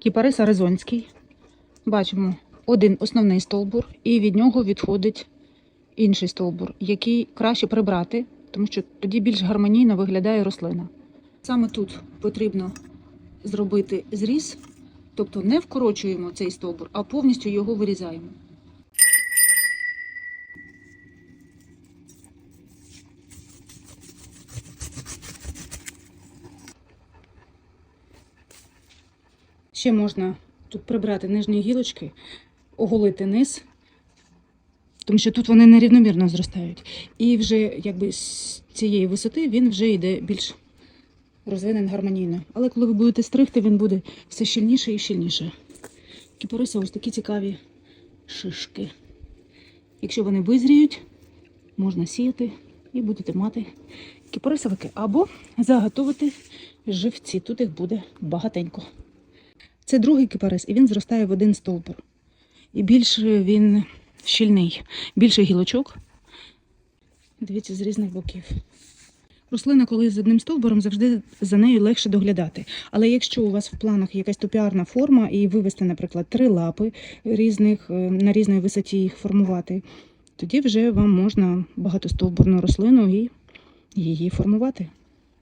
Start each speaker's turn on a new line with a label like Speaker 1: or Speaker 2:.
Speaker 1: Кіпарис аризонський. Бачимо один основний стовбур, і від нього відходить інший стовбур, який краще прибрати, тому що тоді більш гармонійно виглядає рослина. Саме тут потрібно зробити зріз, тобто не вкорочуємо цей стовбур, а повністю його вирізаємо. Ще можна тут прибрати нижні гілочки, оголити низ, тому що тут вони нерівномірно зростають. І вже якби з цієї висоти він вже йде більш розвинен гармонійно. Але коли ви будете стригти, він буде все щільніше і щільніше. Кіпариса ось такі цікаві шишки. Якщо вони визріють, можна сіяти і будете мати кіпарисовики або заготовити живці. Тут їх буде багатенько. Це другий кипарис, і він зростає в один стовбур. І більш він щільний, більше гілочок. Дивіться, з різних боків. Рослина, коли з одним стовбуром, завжди за нею легше доглядати. Але якщо у вас в планах якась топіарна форма, і вивести, наприклад, три лапи різних, е, на різній висоті їх формувати, тоді вже вам можна багатостовбурну рослину і її формувати.